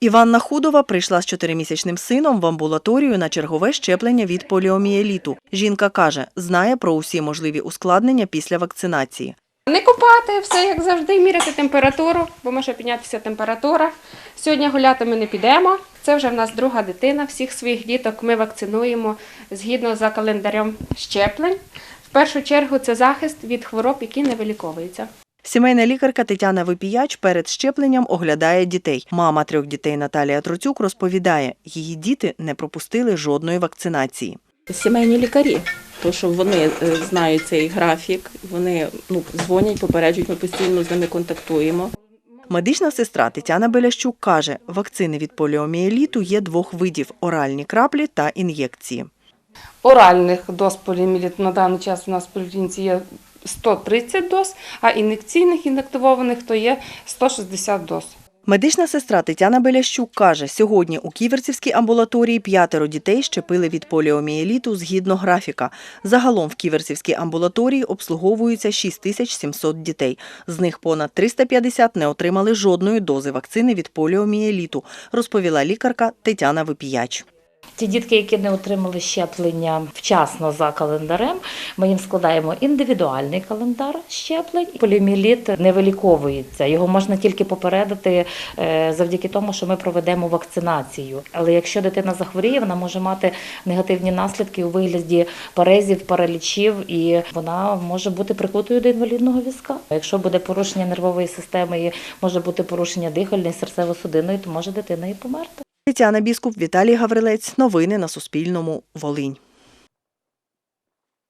Іванна Худова прийшла з чотиримісячним сином в амбулаторію на чергове щеплення від поліомієліту. Жінка каже, знає про усі можливі ускладнення після вакцинації. Не купати, все як завжди, міряти температуру, бо може піднятися температура. Сьогодні гуляти ми не підемо. Це вже в нас друга дитина. Всіх своїх діток ми вакцинуємо згідно за календарем щеплень. В першу чергу це захист від хвороб, які не виліковуються. Сімейна лікарка Тетяна Випіяч перед щепленням оглядає дітей. Мама трьох дітей Наталія Троцюк розповідає, її діти не пропустили жодної вакцинації. Сімейні лікарі, то що вони е, знають цей графік, вони ну, дзвонять, попереджують, ми постійно з ними контактуємо. Медична сестра Тетяна Белящук каже, вакцини від поліомієліту є двох видів – оральні краплі та ін'єкції. Оральних доз поліоміеліту на даний час у нас в поліклініці є 130 доз, а ін'єкційних інактивованих то є 160 доз. Медична сестра Тетяна Белящук каже, сьогодні у Ківерцівській амбулаторії п'ятеро дітей щепили від поліомієліту згідно графіка. Загалом в Ківерцівській амбулаторії обслуговуються 6700 дітей. З них понад 350 не отримали жодної дози вакцини від поліомієліту, розповіла лікарка Тетяна Випіяч. Ті дітки, які не отримали щеплення вчасно за календарем, ми їм складаємо індивідуальний календар щеплень. Поліоміеліт не виліковується. Його можна тільки попередити е, завдяки тому, що ми проведемо вакцинацію. Але якщо дитина захворіє, вона може мати негативні наслідки у вигляді парезів, паралічів, і вона може бути прикутою до інвалідного візка. Якщо буде порушення нервової системи, і може бути порушення дихальної, серцево-судинної, то може дитина і померти. Тетяна Біскуп, Віталій Гаврилець. Новини на Суспільному. Волинь.